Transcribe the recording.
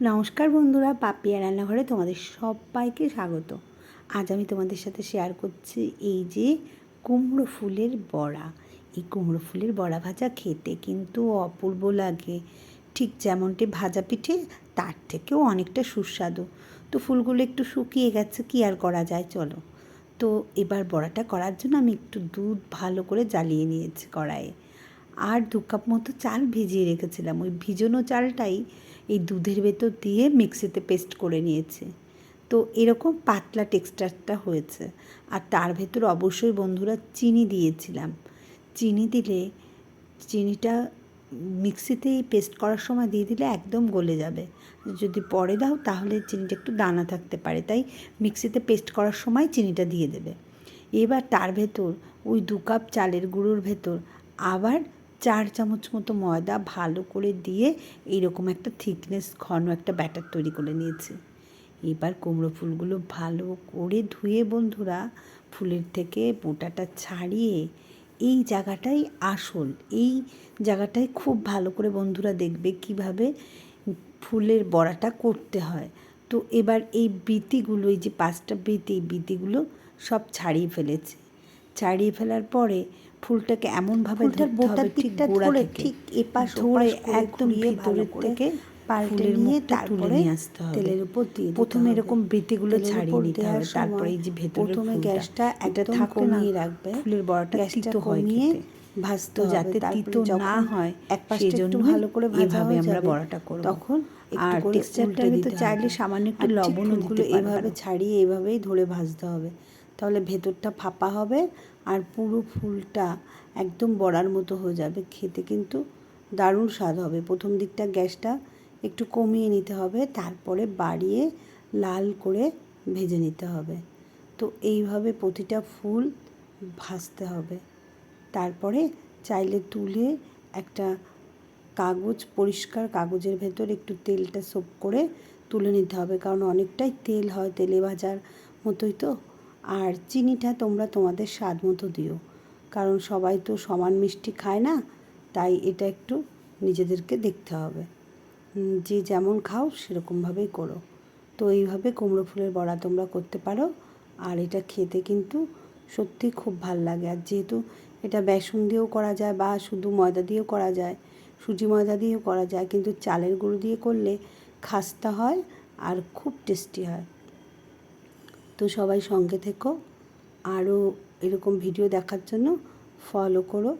নমস্কার বন্ধুরা, পাপিয়া রান্নাঘরে তোমাদের সবাইকে স্বাগত। আজ আমি তোমাদের সাথে শেয়ার করছি এই যে কুমড়ো ফুলের বড়া। এই কুমড়ো ফুলের বড়া ভাজা খেতে কিন্তু অপূর্ব লাগে। ঠিক যেমনটি ভাজা পিঠে, তার থেকেও অনেকটা সুস্বাদু। তো ফুলগুলো একটু শুকিয়ে গেছে, কি আর করা যায়, চলো। তো এবার বড়াটা করার জন্য আমি একটু দুধ ভালো করে জ্বালিয়ে নিয়েছি কড়াইয়ে। আর দু কাপ মতো চাল ভিজিয়ে রেখেছিলাম। ওই ভিজানো চালটাই এই দুধের ভেতর দিয়ে মিক্সিতে পেস্ট করে নিয়েছি। তো এরকম পাতলা টেক্সচারটা হয়েছে। আর তার ভেতর অবশ্যই বন্ধুরা চিনি দিয়েছিলাম। চিনি দিলে, চিনিটা মিক্সিতেই পেস্ট করার সময় দিয়ে দিলে একদম গলে যাবে। যদি পরে দাও তাহলে চিনিটা একটু দানা থাকতে পারে। তাই মিক্সিতে পেস্ট করার সময় চিনিটা দিয়ে দেবে। এবার তার ভেতর ওই দু কাপ চালের গুঁড়োর ভেতর আবার চার চামচ মতো ময়দা ভালো করে দিয়ে এইরকম একটা থিকনেস ঘন একটা ব্যাটার তৈরি করে নিয়েছি। এবার কুমড়ো ফুলগুলো ভালো করে ধুয়ে বন্ধুরা ফুলের থেকে বোটাটা ছাড়িয়ে এই জায়গাটাই আসল। এই জায়গাটায় খুব ভালো করে বন্ধুরা দেখবে কীভাবে ফুলের বড়াটা করতে হয়। তো এবার এই বিতিগুলো এই যে পাঁচটা বৃতি বিতিগুলো সব ছাড়িয়ে ফেলেছি। ছাড়িয়ে ফেলার পরে ফুলটাকে এমনভাবে ফুলটার ধরতে বোটার ঠিক দিকটা ধরে ঠিক এপাশ ধরে একদম ভিতরের থেকে পাল্টে নিয়ে তারপরে আসতে হবে। তেলের উপর দিয়ে প্রথমে এরকম ছাড়িয়ে নিতে হবে। তারপরে এই যে ভেতরের প্রথমে গ্যাসটা এটা একদম থাকবে না। কমিয়ে রাখবে। ফুলের বড়াটা হয় ভাজতে যাতে তিতো না হয় এক একটু সেজন্যই ভালো করে এভাবে আমরা বড়াটা করব। তখন আর টেক্সচারটা চাইলে সামান্য একটু দিতে পারো এইভাবে ছাড়িয়ে এভাবেই ধরে ভাজতে হবে। তাহলে ভেতরটা ফাঁপা হবে আর পুরো ফুলটা একদম বড়ার মতো হয়ে যাবে। খেতে কিন্তু দারুণ স্বাদ হবে। প্রথম দিকটা গ্যাসটা একটু কমিয়ে নিতে হবে, তারপরে বাড়িয়ে লাল করে ভেজে নিতে হবে। তো এইভাবে প্রতিটা ফুল ভাজতে হবে। তারপরে চাইলে তুলে একটা কাগজ, পরিষ্কার কাগজের ভেতর একটু তেলটা সোপ করে তুলে নিতে হবে, কারণ অনেকটাই তেল হয় তেলে ভাজার মতোই তো। আর চিনিটা তোমরা তোমাদের স্বাদ মতো দিও। কারণ সবাই তো সমান মিষ্টি খায় না, তাই এটা একটু নিজেদেরকে দেখতে হবে। যে যেমন খাও সেরকমভাবেই করো। তো এইভাবে কুমড়ো ফুলের বড়া তোমরা করতে পারো। আর এটা খেতে কিন্তু সত্যি খুব ভালো লাগে। আর যেহেতু এটা বেসন দিয়েও করা যায় বা শুধু ময়দা দিয়েও করা যায়, সুজি ময়দা দিয়েও করা যায়, কিন্তু চালের গুঁড়ো দিয়ে করলে খাস্তা হয় আর খুব টেস্টি হয়। তো সবাই সঙ্গে থেকো। আরও এরকম ভিডিও দেখার জন্য ফলো করো।